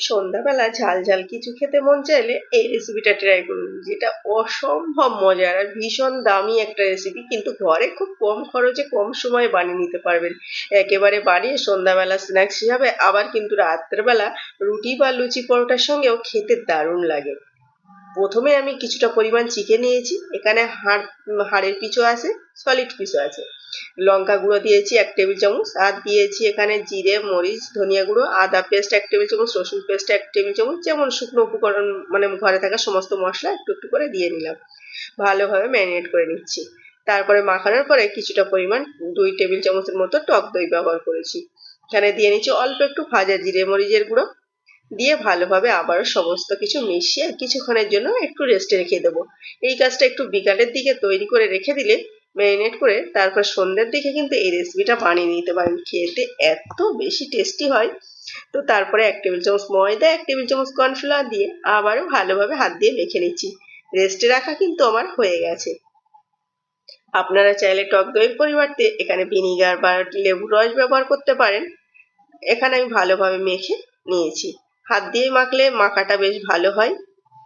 সন্ধ্যাবেলা ঝাল ঝাল কিছু খেতে মন চাইলে এই রেসিপিটা ট্রাই করুন, যেটা অসম্ভব মজার আর ভীষণ দামি একটা রেসিপি কিন্তু ঘরে খুব কম খরচে কম সময়ে বানিয়ে নিতে পারবেন। একেবারে বানিয়ে সন্ধ্যাবেলা স্ন্যাক্স হিসাবে আবার কিন্তু রাত্রেবেলা রুটি বা লুচি পরোটার সঙ্গেও খেতে দারুণ লাগে। প্রথমে আমি কিছুটা পরিমাণ চিকেন নিয়েছি। এখানে হাড়, হাড়ের পিছু আছে সলিড পিসও আছে। লঙ্কা গুঁড়ো দিয়েছি এক টেবিল চামচ, আর দিয়েছি এখানে জিরে, মরিচ, ধনিয়া গুঁড়ো, আদা পেস্ট এক টেবিল চামচ, রসুন পেস্ট এক টেবিল চামচ, যেমন শুকনো উপকরণ মানে ঘরে থাকা সমস্ত মশলা একটু একটু করে দিয়ে নিলাম। ভালোভাবে ম্যারিনেট করে নিচ্ছি। তারপরে মাখানোর পরে কিছুটা পরিমাণ দুই টেবিল চামচের মতো টক দই ব্যবহার করেছি। এখানে দিয়ে নিচ্ছি অল্প একটু ভাজা জিরে, মরিচের গুঁড়ো দিয়ে ভালোভাবে আবারও সমস্ত কিছু মিশিয়ে কিছুক্ষণের জন্য একটু রেস্টে রেখে দেবো। এই কাজটা একটু বিকালের দিকে তৈরি করে রেখে দিলে ম্যারিনেট করে তারপর সন্ধ্যের দিকে কিন্তু এই রেসিপিটা বানিয়ে নিতে পারেন। খেতে এত বেশি টেস্টি হয়। তো তারপরে এক টেবিল চামচ ময়দা, এক টেবিল চামচ কর্নফ্লাওয়ার দিয়ে আবারও ভালোভাবে হাত দিয়ে মেখে নিচ্ছি। রেস্টে রাখা কিন্তু আমার হয়ে গেছে। আপনারা চাইলে টক দইয়ের পরিবর্তে এখানে ভিনিগার বা লেবুর রস ব্যবহার করতে পারেন। এখানে আমি ভালোভাবে মেখে নিয়েছি। হাত দিয়ে মাখলে মাখাটা বেশ ভালো হয়।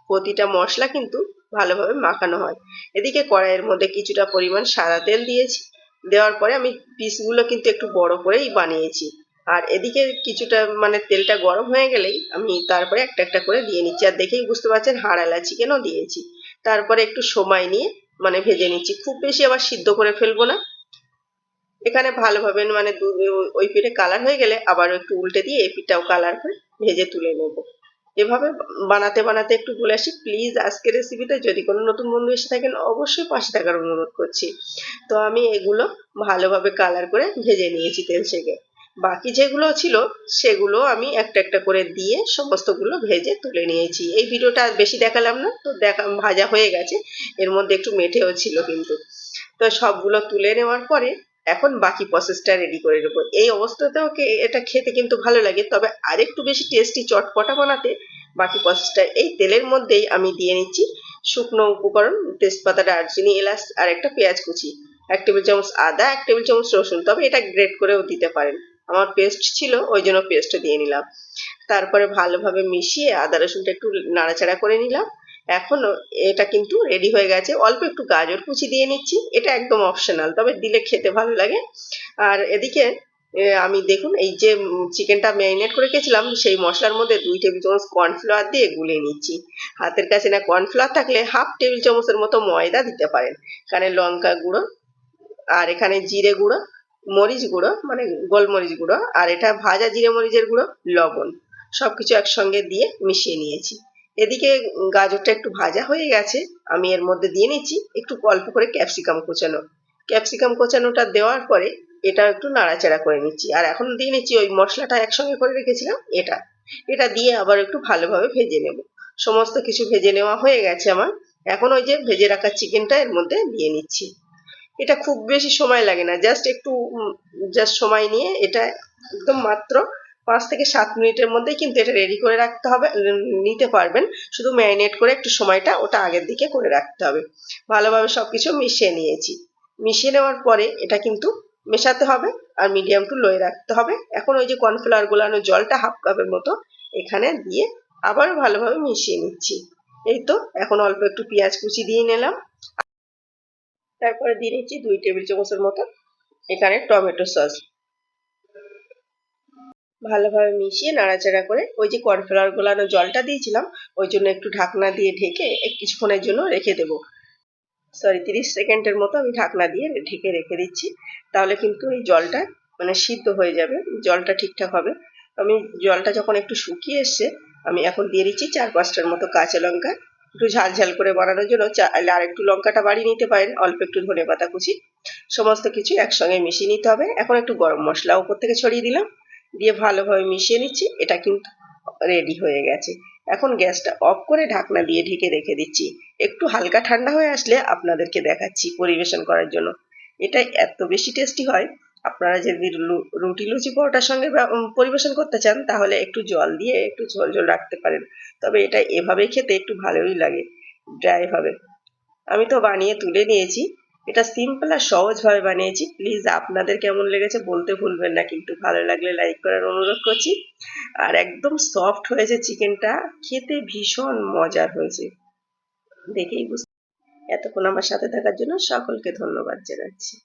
প্রতিটা মশলা কিন্তু ভালোভাবে মাখানো হয়। এদিকে কড়াইয়ের মধ্যে কিছুটা পরিমাণ সাদা তেল দিয়েছি। দেওয়ার পরে আমি পিসগুলো কিন্তু একটু বড় করেই বানিয়েছি। আর এদিকে কিছুটা মানে তেলটা গরম হয়ে গেলেই আমি তারপরে একটা একটা করে দিয়ে নিচ্ছি। আর দেখেই বুঝতে পারছেন হাড় এলাচি চিকেনও দিয়েছি। তারপরে একটু সময় নিয়ে মানে ভেজে নিচ্ছি। খুব বেশি আবার সিদ্ধ করে ফেলব না। এখানে ভালোভাবে মানে ওই পিঠে কালার হয়ে গেলে আবার একটু উল্টে দিয়ে এই পিঠটাও কালার করে ভেজে তুলে নেব। এভাবে বানাতে বানাতে একটু বলে আসি প্লিজ আজকের রেসিপিতে যদি কোনো নতুন বন্ধু এসে থাকেন, অবশ্যই পাশে থাকার অনুরোধ করছি। তো আমি এগুলো ভালোভাবে কালার করে ভেজে নিয়েছি তেল সেকে বাকি যেগুলো ছিল, সেগুলো আমি একটা একটা করে দিয়ে সমস্তগুলো ভেজে তুলে নিয়েছি। এই ভিডিওটা বেশি দেখালাম না, তো দেখা, ভাজা হয়ে গেছে। এর মধ্যে একটু মেঠেও ছিল কিন্তু। তো সবগুলো তুলে নেওয়ার পরে এখন বাকি প্রসেসটা রেডি করে নেব। এই অবস্থাতেও এটা খেতে কিন্তু ভালো লাগে, তবে আরেকটু বেশি টেস্টি চটপটা বানাতে বাকি প্রসেসটা এই তেলের মধ্যেই আমি দিয়ে নিচ্ছি শুকনো উপকরণ তেজপাতা দারচিনি এলাচ আর একটা পেঁয়াজ কুচি, এক টেবিল চামচ আদা, এক টেবিল চামচ রসুন, তবে এটা গ্রেট করেও দিতে পারেন। আমার পেস্ট ছিল, ওই জন্য পেস্ট দিয়ে নিলাম। তারপরে ভালোভাবে মিশিয়ে আদা রসুনটা একটু নাড়াচাড়া করে নিলাম। এখনও এটা কিন্তু রেডি হয়ে গেছে। অল্প একটু গাজর কুচি দিয়ে নিচ্ছি, এটা একদম অপশনাল তবে দিলে খেতে ভালো লাগে। আর এদিকে আমি দেখুন, এই যে চিকেনটা ম্যারিনেট করে রেখেছিলাম, সেই মশলার মধ্যে দুই টেবিল চামচ কর্নফ্লাওয়ার দিয়ে গুলিয়ে নিচ্ছি। হাতের কাছে না কর্নফ্লাওয়ার থাকলে হাফ টেবিল চামচের মতো ময়দা দিতে পারেন। এখানে লঙ্কা গুঁড়ো, আর এখানে জিরে গুঁড়ো, মরিচ গুঁড়ো মানে গোলমরিচ গুঁড়ো, আর এটা ভাজা জিরে মরিচের গুঁড়ো, লবণ, সবকিছু একসঙ্গে দিয়ে মিশিয়ে নিয়েছি। এদিকে গাজরটা একটু ভাজা হয়ে গেছে, আমি এর মধ্যে দিয়ে নিচ্ছি একটু অল্প করে ক্যাপসিকাম কোচানো। ক্যাপসিকাম কোচানোটা দেওয়ার পরে এটা একটু নাড়াচাড়া করে নিচ্ছি। আর এখন দিয়ে নিচ্ছি ওই মশলাটা একসঙ্গে করে রেখেছিলাম, এটা। এটা দিয়ে আবার একটু ভালোভাবে ভেজে নেব। সমস্ত কিছু ভেজে নেওয়া হয়ে গেছে আমার। এখন ওই যে ভেজে রাখা চিকেনটা এর মধ্যে দিয়ে নিচ্ছি। এটা খুব বেশি সময় লাগে না, জাস্ট একটু জাস্ট সময় নিয়ে এটা একদম মাত্র পাঁচ থেকে সাত মিনিটের মধ্যে কিন্তু এটা রেডি করে রাখতে হবে নিতে পারবেন। শুধু ম্যারিনেট করে একটু সময়টা ওটা আগের দিকে করে রাখতে হবে। ভালোভাবে সব কিছু মিশিয়ে নিয়েছি। মিশিয়ে নেওয়ার পরে এটা কিন্তু মেশাতে হবে আর মিডিয়াম টু লোয়ে রাখতে হবে। এখন ওই যে কর্নফ্লাওয়ার গোলানো জলটা হাফ কাপের মতো এখানে দিয়ে আবার ভালোভাবে মিশিয়ে নিচ্ছি। এই তো, এখন অল্প একটু পেঁয়াজ কুচি দিয়ে নিলাম। তারপরে দিয়ে নিচ্ছি দুই টেবিল চামচের মতো এখানে টমেটো সস। ভালোভাবে মিশিয়ে নাড়াচাড়া করে ওই যে কর্নফ্লাওয়ার গোলানো জলটা দিয়েছিলাম, ওই জন্য একটু ঢাকনা দিয়ে ঢেকে কিছুক্ষণের জন্য রেখে দেব। সরি তিরিশ সেকেন্ডের মতো আমি ঢাকনা দিয়ে ঢেকে রেখে দিচ্ছি। তাহলে কিন্তু এই জলটা মানে সিদ্ধ হয়ে যাবে, জলটা ঠিকঠাক হবে। আমি জলটা যখন একটু শুকিয়ে এসছে, আমি এখন দিয়ে দিচ্ছি চার পাঁচটার মতো কাঁচা লঙ্কা। একটু ঝাল ঝাল করে বানানোর জন্য আর একটু লঙ্কাটা বাড়িয়ে নিতে পারেন, অল্প একটু ধনে পাতা কুচি। সমস্ত কিছু একসঙ্গে মিশিয়ে নিতে হবে। এখন একটু গরম মশলা উপর থেকে ছড়িয়ে দিলাম। দিয়ে ভালোভাবে মিশিয়ে নিচ্ছি, এটা কিন্তু রেডি হয়ে গেছে। এখন গ্যাসটা অফ করে ঢাকনা দিয়ে ঢেকে রেখে দিচ্ছি। একটু হালকা ঠান্ডা হয়ে আসলে আপনাদেরকে দেখাচ্ছি পরিবেশন করার জন্য। এটা এত বেশি টেস্টি হয়, আপনারা যদি রুটি লুচি পরোটার সঙ্গে পরিবেশন করতে চান, তাহলে একটু জল দিয়ে একটু ঝোল ঝোল রাখতে পারেন। তবে এটা এভাবে খেতে একটু ভালোই লাগে ড্রাই ভাবে। আমি তো বানিয়ে তুলে নিয়েছি এটা সিম্পল আর সহজভাবে বানিয়েছি। প্লিজ আপনাদের কেমন লেগেছে বলতে ভুলবেন না, কিন্তু ভালো লাগলে লাইক করার অনুরোধ করছি। আর একদম সফট হয়েছে চিকেনটা খেতে ভীষণ মজার হয়েছে। দেখেই বুঝতে এতক্ষণ আমার সাথে থাকার জন্য সকলকে ধন্যবাদ জানাচ্ছি।